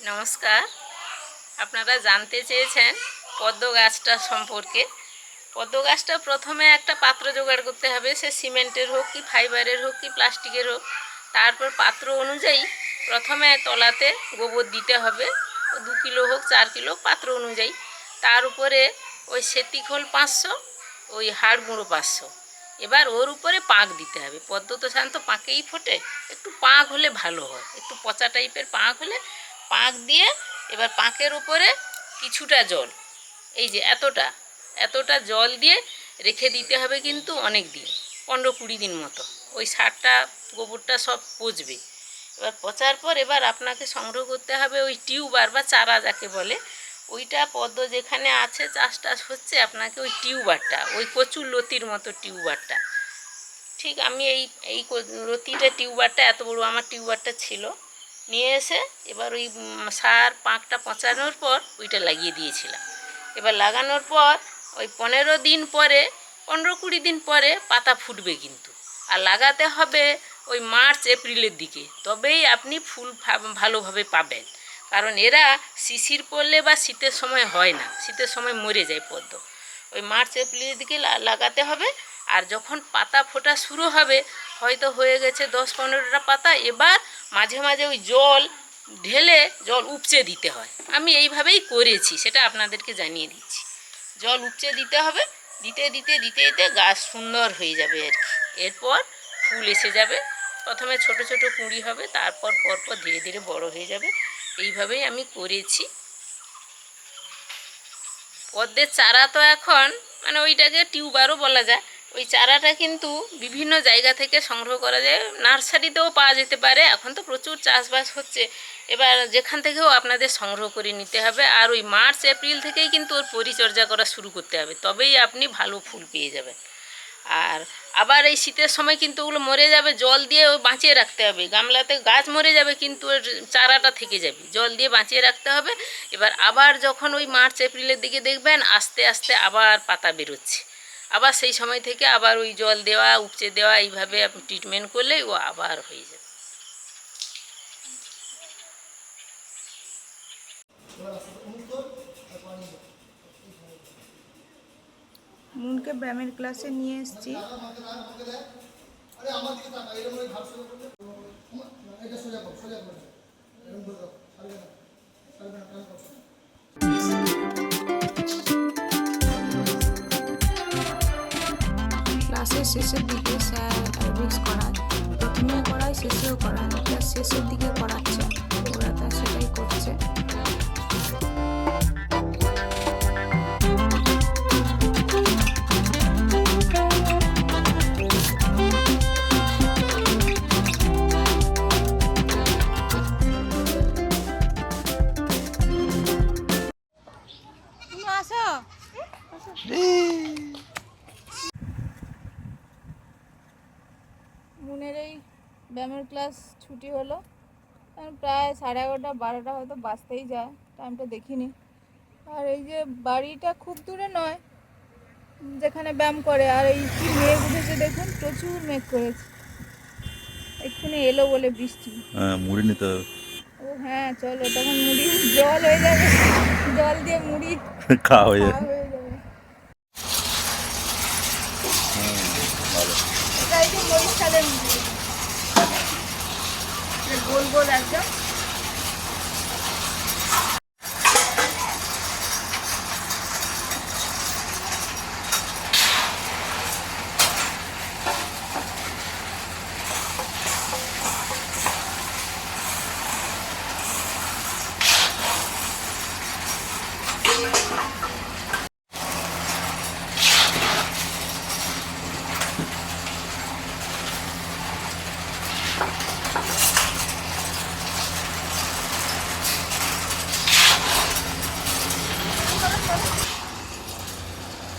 নমস্কার। আপনারা জানতে চেয়েছেন পদ্ম গাছটা সম্পর্কে। পদ্ম গাছটা প্রথমে একটা পাত্র জোগাড় করতে হবে, সে সিমেন্টের হোক কি ফাইবারের হোক কি প্লাস্টিকের হোক। তারপর পাত্র অনুযায়ী প্রথমে তলাতে গোবর দিতে হবে দু কিলো হোক, চার কিলো পাত্র অনুযায়ী। তার উপরে ওই সেতি খোল পাঁচশো, ওই হাড় গুঁড়ো পাঁচশো। এবার ওর উপরে পাঁক দিতে হবে। পদ্ম তো সাধারণত পাঁকেই ফোটে। একটু পাঁক হলে ভালো হয়। একটু পচা টাইপের পাঁক হলে পাঁক দিয়ে এবার পাঁকের উপরে কিছুটা জল। এই যে এতটা এতটা জল দিয়ে রেখে দিতে হবে কিন্তু অনেক দিন, পনেরো কুড়ি দিন মতো। ওই সারটা, গোবরটা সব পচবে। এবার পচার পর এবার আপনাকে সংগ্রহ করতে হবে ওই টিউবার বা চারা যাকে বলে। ওইটা পদ্ম যেখানে আছে চাষ টাস হচ্ছে আপনাকে ওই টিউবারটা ওই কচুর লতির মতো টিউবারটা ঠিক আমি এই এই লতিটা টিউবারটা এত বড়, আমার টিউবারটা ছিল। নিয়ে এসে এবার ওই সার পাঁকটা পচানোর পর ওইটা লাগিয়ে দিয়েছিলাম। এবার লাগানোর পর ওই পনেরো দিন পরে, পনেরো কুড়ি দিন পরে পাতা ফুটবে কিন্তু। আর লাগাতে হবে ওই মার্চ, এপ্রিলের দিকে। তবেই আপনি ফুল ভালোভাবে পাবেন। কারণ এরা শিশির পড়লে বা শীতের সময় হয় না। শীতের সময় মরে যায় পদ্ম। ওই মার্চ, এপ্রিলের দিকে লাগাতে হবে। আর যখন পাতা ফোটা শুরু হবে হয়তো হয়ে গেছে দশ পনেরোটা পাতা, এবার মাঝে মাঝে ওই জল ঢেলে জল উপচে দিতে হয়। আমি এইভাবেই করেছি, সেটা আপনাদেরকে জানিয়ে দিচ্ছি। জল উপচে দিতে হবে, দিতে দিতে দিতে দিতে গাছ সুন্দর হয়ে যাবে আর কি। এরপর ফুল এসে যাবে, প্রথমে ছোট ছোট কুঁড়ি হবে, তারপর, পরপর ধীরে ধীরে বড় হয়ে যাবে। এইভাবেই আমি করেছি। পদ্মের চারা তো এখন মানে ওইটাকে টিউবারও বলা যায় ওই চারাটা কিন্তু বিভিন্ন জায়গা থেকে সংগ্রহ করা যায়। নার্সারিতেও পাওয়া যেতে পারে। এখন তো প্রচুর চাষবাস হচ্ছে। এবার যেখান থেকেও আপনাদের সংগ্রহ করে নিতে হবে। আর ওই মার্চ, এপ্রিল থেকেই কিন্তু ওর পরিচর্যা করা শুরু করতে হবে। তবেই আপনি ভালো ফুল পেয়ে যাবেন। আর আবার এই শীতের সময় কিন্তু ওগুলো মরে যাবে। জল দিয়ে ওই বাঁচিয়ে রাখতে হবে। গামলাতে গাছ মরে যাবে কিন্তু ওর চারাটা থেকে যাবে। জল দিয়ে বাঁচিয়ে রাখতে হবে। এবার আবার যখন ওই মার্চ, এপ্রিলের দিকে দেখবেন, আস্তে আস্তে আবার পাতা বেরোচ্ছে। আবার সেই সময় থেকে আবার ওই জল দেওয়া উপচে দেওয়া এইভাবে আপনি ট্রিটমেন্ট করলেই ও আবার হয়ে যাবে। মুনকে ব্যায়ামের ক্লাসে নিয়ে এসেছি। ক্লাসের শেষের দিকে স্যার অ্যারোবিক্স করায় প্রথমে করায় শেষেও করায় ক্লাস শেষের মুনের এই ব্যায়ামের ক্লাস ছুটি হলো। প্রায় সাড়ে এগারোটা বারোটা হয়তো বাঁচতেই যায় টাইমটা দেখিনি। আর এই যে বাড়িটা খুব দূরে নয় যেখানে ব্যায়াম করে আর এই কি মেঘ উঠেছে দেখুন প্রচুর মেঘ করেছে। এক্ষুনি এলো বলে বৃষ্টি। হ্যাঁ মুড়ি নিতে হবে। ও হ্যাঁ চলো তখন মুড়ি জল হয়ে যাবে। জল দিয়ে মুড়ি খাওয়া হয়ে যাবে। ভালো। এই বরিশালের মুড়ি গোল গোল একদম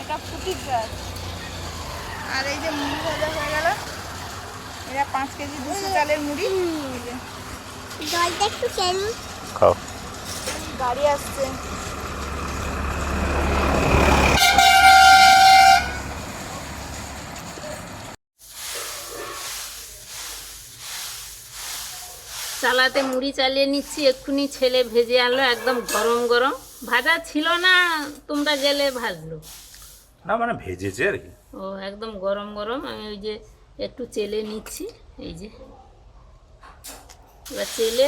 এটা ফুটির গাছ আর এই যে মুড়ি ভাজা হয়ে গেল এটা পাঁচ কেজি দুশো চালের মুড়ি। জলটা একটু খাও। গাড়ি আসছে। চালাতে মুড়ি চালিয়ে নিচ্ছি এক্ষুনি ছেলে ভেজে আনলো একদম গরম গরম। ভাজা ছিল না তোমরা গেলে ভাজলো। না মানে ভেজেছে আর কি। ও একদম গরম গরম আমি ওই যে একটু চেলে নিচ্ছি এই যে। এবার তেলে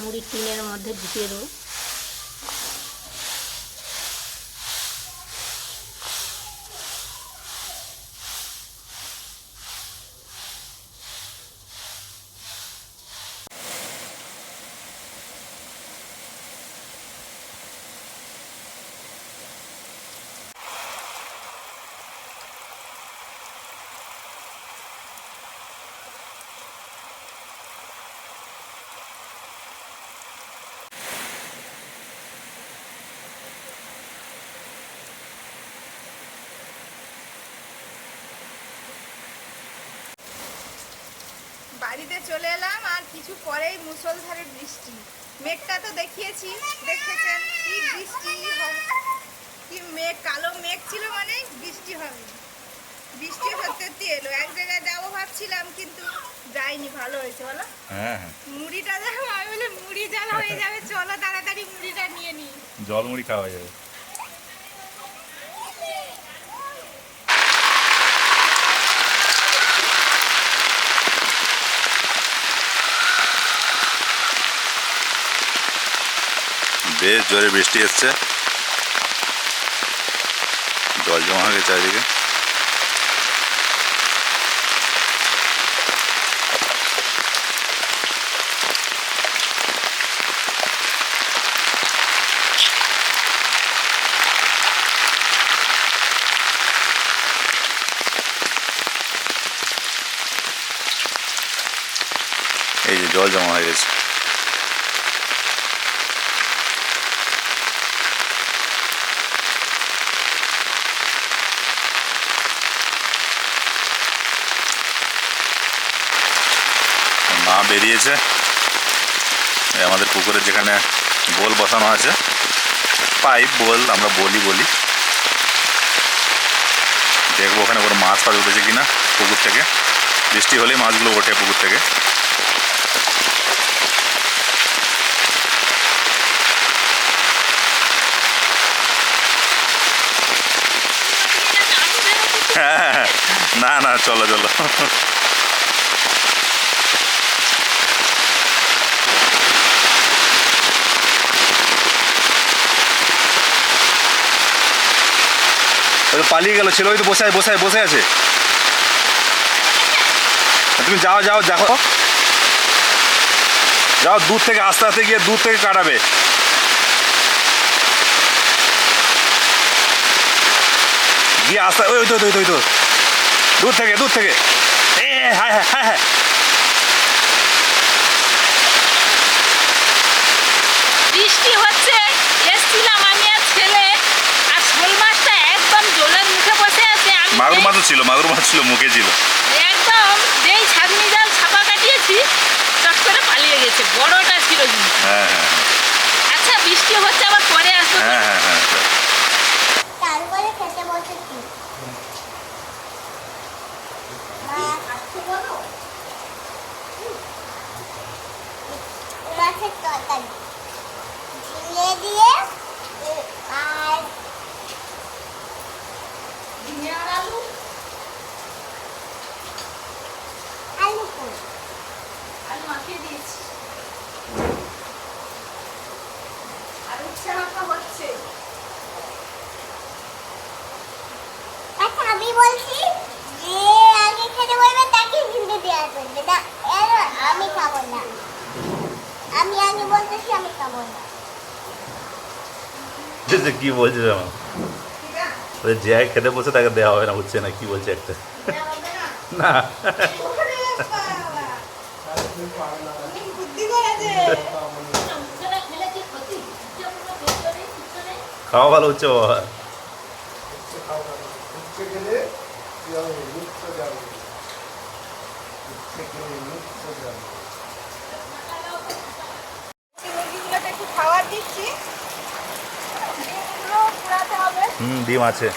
মুড়ি টিনের মধ্যে ঢুকিয়ে দেবো। চলে এলাম আর কিছু পরেই মুষলধারে বৃষ্টি। মেঘটা তো দেখিয়েছি দেখেছেন কি বৃষ্টি কি মেঘ কালো মেঘ ছিল মানে বৃষ্টি হবে। বৃষ্টি হতে হতে এলো এক জায়গায় যাব ভাবছিলাম কিন্তু যাইনি ভালো হয়েছে বলো। হ্যাঁ হ্যাঁ। মুড়িটা দেখো আমি বলে মুড়ি জাল হয়ে যাবে চলো তাড়াতাড়ি মুড়িটা নিয়ে নিই জল মুড়ি খাওয়া যাবে। বেশ জোরে বৃষ্টি এসছে জল জমা হয়ে গেছে চারিদিকে এই যে জল জমা হয়ে গেছে মা বেরিয়েছে। আমাদের পুকুরে যেখানে বোল বসানো আছে পাইপ বোল আমরা বলি বলি। দেখব ওখানে কোনো মাছ ফাছ উঠেছে কিনা পুকুর থেকে। বৃষ্টি হলেই মাছগুলো ওঠে পুকুর থেকে। হ্যাঁ, না না চলো চলো। পালিয়ে গেল, ছেলে ওই তো বসে বসে বসে আছে। তুমি যাও যাও, দেখো। যাও, দূর থেকে, আস্তে আস্তে গিয়ে দূর থেকে কাটাবে। গিয়ে আস্তে, ওই তো ওই তো দূর থেকে দূর থেকে। এ হ্যাঁ হ্যাঁ হ্যাঁ হ্যাঁ। বৃষ্টি হচ্ছে এসছিলাম আমি আর ছেলে আর শোল মাছটা একদম জলের মুখে বসে আছে আমি মাগুর মাছ ছিল মাগুর মাছ ছিল মুখে ছিল। একদম যেই ছাগনি জাল ছাপা কাটিয়েছি চট করে পালিয়ে গেছে বড়টা ছিল হ্যাঁ হ্যাঁ আচ্ছা বৃষ্টি হচ্ছে আবার পরে আসব। হ্যাঁ হ্যাঁ হ্যাঁ হ্যাঁ। তারপরে খেতে মাছের তরকারি। এ, আর আলু? কই? আলু মাখিয়ে দিয়েছি। আর উচ্ছে মাখা হচ্ছে। আচ্ছা আমি বলছি যে আগে খেতে বলবে তাকে কিন্তু দেওয়া করবে না। আমি খাব না। আমি আগে বলতেছি আমি খাব না। কি বলছে আমার ওদের যে খেতে বসে তাকে দেওয়া হবে না, হচ্ছে না, কি বলছে একটা? না। খাওয়া ভালো হচ্ছে বাবা। হুম ডিম আছে।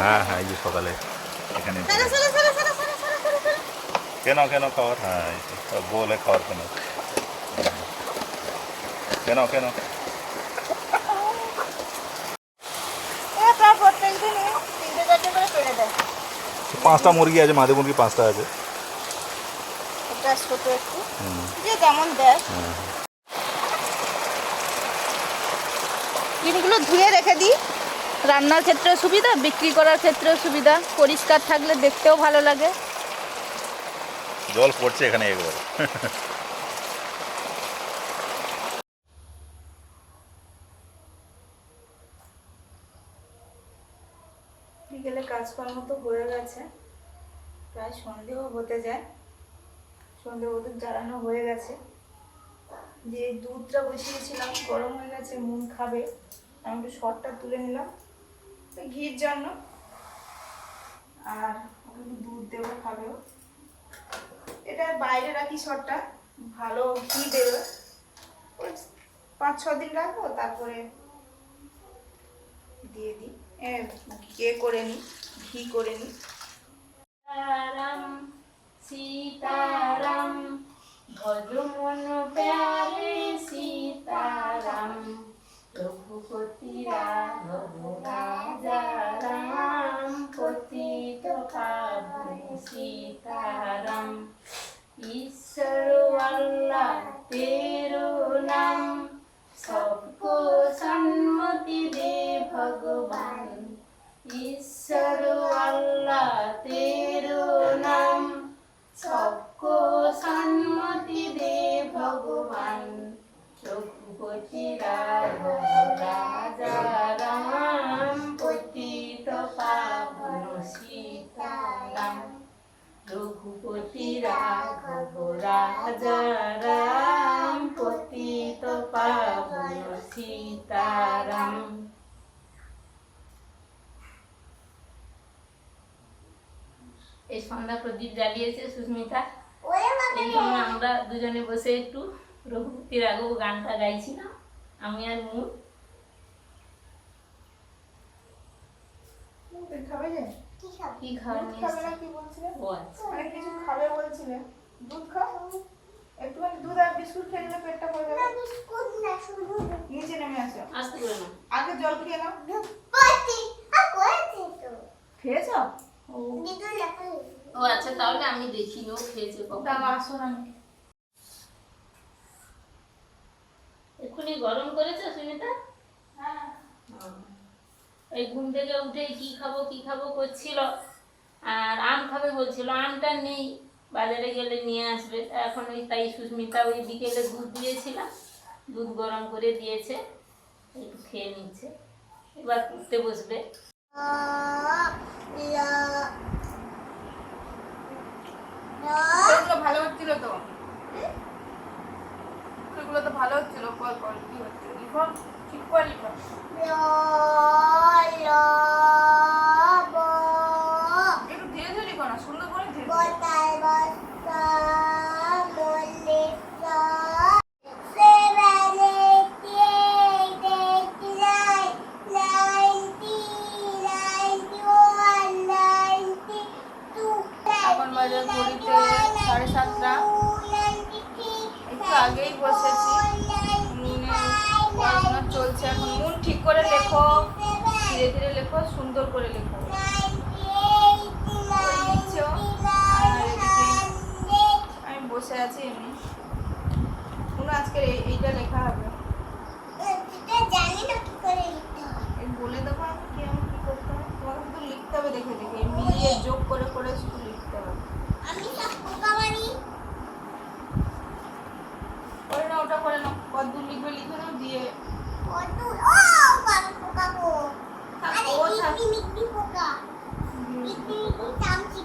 হ্যাঁ হ্যাঁ এই যে সকালে এখানে কেন কেন খাওয়ার? হ্যাঁ বলে খাওয়ার কেন? কেন কেন? পাঁচটা মুরগি আছে মাঝে মুরগি পাঁচটা আছে। ছোট একটু। যে যেমন দেয়। হ্যাঁ। ডিমগুলো ধুয়ে রেখে দিই। রান্নার ক্ষেত্রেও সুবিধা বিক্রি করার ক্ষেত্রেও সুবিধা। পরিষ্কার থাকলে দেখতেও ভালো লাগে। জল পড়ছে এখানে একবার। বিকেলে কাজকর্ম তো হয়ে গেছে। প্রায় সন্ধেও হতে যায়। সন্ধে হতে জ্বালানো হয়ে গেছে। যে দুধটা বসিয়েছিলাম, গরম হয়ে গেছে, মন খাবে। আমি একটু শটটা তুলে নিলাম। ঘির জন্য। আর দুধ দেবো খাবেও এটা বাইরে রাখি শটটা। ভালো ঘি দেবে। পাঁচ, ছ দিন রাখব, তারপরে দিয়ে দিই। কে করে নিই, ঘি করে নিই। সীতারাম সীতারাম। রাজারাম পতিত পাবন সীতারাম। এই সন্ধ্যা প্রদীপ জ্বালিয়েছে সুস্মিতা। এই জন্য আমরা দুজনে বসে একটু রঘুপতির আগেও গানটা গাইছিলাম আমি আর মুখ খাবে কি খাবে? কি বলছিলে? আচ্ছা। মানে কিছু খাবে বলছিলে? দুধ খাও। একটুখানি দুধ আর বিস্কুট খেয়ে নিলে পেটটা ভরে যাবে। বিস্কুট না শুধু নিচে নেমে আসো। আসতে করে না আগে জল খেয়ে নাও। পতি আর করেছি তো। খেয়েছ? ও। আচ্ছা তাহলে আমি দেখিনি ও খেয়েছে কখন। দাও আসো না। এক্ষুনি গরম করেছ সুমিতা হ্যাঁ। এই ঘুম থেকে উঠে কি খাব কি খাব করছিল। আর আম খাবে বলছিল আমটা নেই। বাজারে গেলে নিয়ে আসবে। এখন ওই তাই সুস্মিতা ওই বিকেলে দুধ দিয়েছিলাম। দুধ গরম করে দিয়েছে একটু খেয়ে নিচ্ছে। এবার উঠতে বসবে। ভালো হচ্ছিল তো? এগুলো তো ভালো হচ্ছিল কল কল কি হচ্ছে? লিখো ঠিক করে লিখো এমনি কোনো আজকে এইটা লেখা হবে? জানি না কি করে বলে দেবো আমি কি আমি কি করতে হবে? তোমাকে শুধু লিখতে হবে দেখে দেখে। মিলিয়ে যোগ করে করে শুধু লিখতে হবে। আমি সব পোকা মারি করে নাও ওটা করে নাও। কতদূর লিখবে লিখে নাও দিয়ে কত ও বাবা পোকা গো। আরে ও থাক। মিষ্টি মিষ্টি পোকা মিষ্টি মিষ্টি চামচি